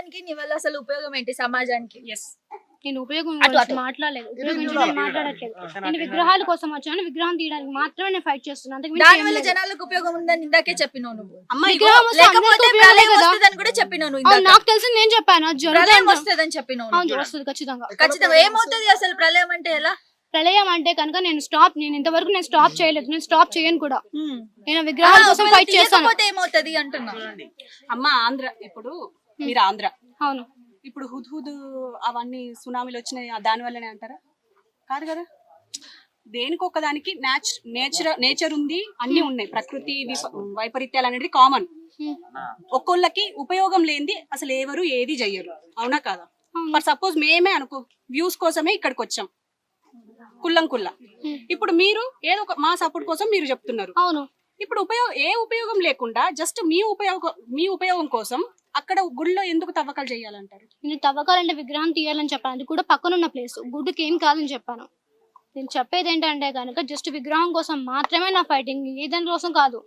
తీయడానికి నీ వల్ల అసలు ఉపయోగం ఏంటి సమాజానికి? ఎస్ నేను ఉపయోగం గురించి. మాట్లాడలేదు. ఇది ఉపయోగం ఇది గురించి ఇది మాట్లాడట్లేదు నేను విగ్రహాల కోసం వచ్చాను. విగ్రహం తీయడానికి మాత్రమే నేను ఫైట్ చేస్తున్నాను దాని వల్ల. జనాలకు ఉపయోగం ఉందని ఇందాకే చెప్పినావు నువ్వు. అమ్మాయి విగ్రహం వస్తే అందరికీ లేకపోతే ఉపయోగమే ప్రళయం కదా. వస్తుందని కూడా చెప్పినావు నువ్వు అవును, ఇందాక. నాకు తెలిసి నేను చెప్పాను. అది ప్రళయం జరుగుతుంది వస్తుందని చెప్పినావు అవును నువ్వు. వస్తుంది ఖచ్చితంగా. ఖచ్చితంగా. ఏమవుతుంది అసలు ప్రళయం అంటే ఎలా? ప్రళయం అంటే కనుక నేను స్టాప్ నేను ఇంతవరకు నేను స్టాప్ చేయలేదు. నేను స్టాప్ చేయను కూడా. నేను విగ్రహాల కోసం ఫైట్ చేస్తాను. ఏమవుతుంది అంటున్నా. అమ్మ ఆంధ్ర ఇప్పుడు మీరు ఆంధ్ర. అవును. ఇప్పుడు హుద్ అవన్నీ సునామీలు వచ్చినాయి దాని వల్లనే అంటారా? కాదు కదా. దేనికి ఒకదానికి నేచర్ నేచర్ నేచర్ ఉంది అన్ని ఉన్నాయి. ప్రకృతి విప- వైపరీత్యాలు అనేది కామన్. ఒక్కొల్లకి ఉపయోగం లేనిది అసలు ఎవరు ఏది చెయ్యరు. అవునా కాదా. ఫర్ సపోజ్ మేమే అనుకో వ్యూస్ కోసమే ఇక్కడికి వచ్చాం. కుల్లం కుల్ల. ఇప్పుడు మీరు ఏదో ఒక మా సపోర్ట్ కోసం మీరు చెప్తున్నారు. అవును. ఇప్పుడు ఉపయోగం ఏ ఉపయోగం లేకుండా జస్ట్ మీ ఉపయోగం మీ ఉపయోగం కోసం అక్కడ గుడిలో ఎందుకు తవ్వకాలు చేయాలంటారు? నేను తవ్వకాలంటే విగ్రహం తీయాలని చెప్పాను. అది కూడా పక్కనున్న ప్లేస్ గుడ్డుకి ఏం కాదని చెప్పాను. నేను చెప్పేది ఏంటంటే కనుక జస్ట్ విగ్రహం కోసం మాత్రమే నా ఫైటింగ్ ఏదని కోసం కాదు.